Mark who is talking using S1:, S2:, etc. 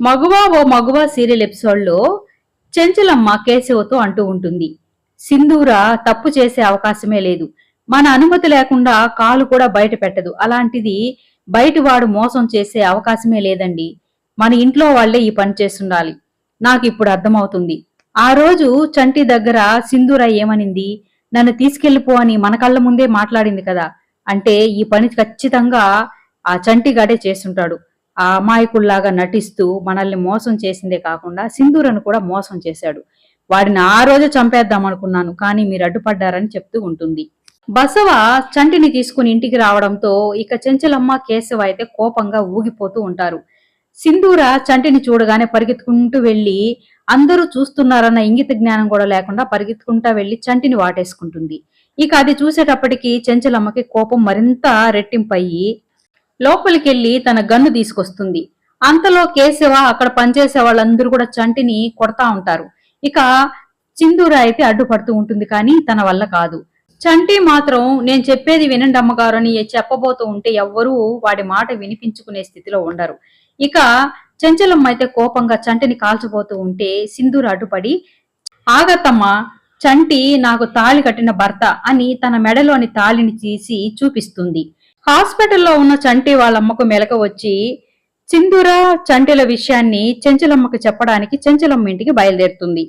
S1: మగువ ఓ మగువ serial ఎపిసోడ్లో చెంచలమ్మ కేశవతో అంటూ ఉంటుంది. సింధూర తప్పు చేసే అవకాశమే లేదు. మన అనుమతి లేకుండా కాలు కూడా బయట పెట్టదు. అలాంటిది బయటి వాడు మోసం చేసే అవకాశమే లేదండి. మన ఇంట్లో వాళ్ళే ఈ పని చేస్తుండాలి. నాకు ఇప్పుడు అర్థమవుతుంది. ఆ రోజు చంటి దగ్గర సింధూర ఏమనింది? నన్ను తీసుకెళ్ళిపో అని మన కళ్ళ ముందే మాట్లాడింది కదా. అంటే ఈ పని ఖచ్చితంగా ఆ చంటిగాడే చేస్తుంటాడు. ఆ అమాయకుల్లాగా నటిస్తూ మనల్ని మోసం చేసిందే కాకుండా సింధూరను కూడా మోసం చేశాడు. వాడిని ఆ రోజు చంపేద్దాం అనుకున్నాను కానీ మీరు అడ్డుపడ్డారని చెప్తూ ఉంటుంది. బసవ చంటిని తీసుకుని ఇంటికి రావడంతో ఇక చెంచలమ్మ కేశవ అయితే కోపంగా ఊగిపోతూ ఉంటారు. సింధూర చంటిని చూడగానే పరిగెత్తుకుంటూ వెళ్ళి అందరూ చూస్తున్నారన్న ఇంగిత జ్ఞానం కూడా లేకుండా పరిగెత్తుకుంటా వెళ్ళి చంటిని వాటేసుకుంటుంది. ఇక అది చూసేటప్పటికి చెంచలమ్మకి కోపం మరింత రెట్టింపయ్యి లోపలికెళ్ళి తన గన్ను తీసుకొస్తుంది. అంతలో కేశవ అక్కడ పనిచేసే వాళ్ళందరూ కూడా చంటిని కొడతా ఉంటారు. ఇక చిందూర అయితే అడ్డుపడుతూ ఉంటుంది కానీ తన వల్ల కాదు. చంటి మాత్రం నేను చెప్పేది వినండి అమ్మగారు అని చెప్పబోతూ ఉంటే ఎవ్వరూ వాడి మాట వినిపించుకునే స్థితిలో ఉండరు. ఇక చెంచలమ్మ అయితే కోపంగా చంటిని కాల్చబోతూ ఉంటే సింధూర అడ్డుపడి ఆగతమ్మ చంటి నాకు తాళి కట్టిన భర్త అని తన మెడలోని తాళిని తీసి చూపిస్తుంది. హాస్పిటల్లో ఉన్న చంటి వాళ్ళమ్మకు మెలక వచ్చి సింధూర చంటిల విషయాన్ని చెంచలమ్మకు చెప్పడానికి చెంచలమ్మ ఇంటికి బయలుదేరుతుంది.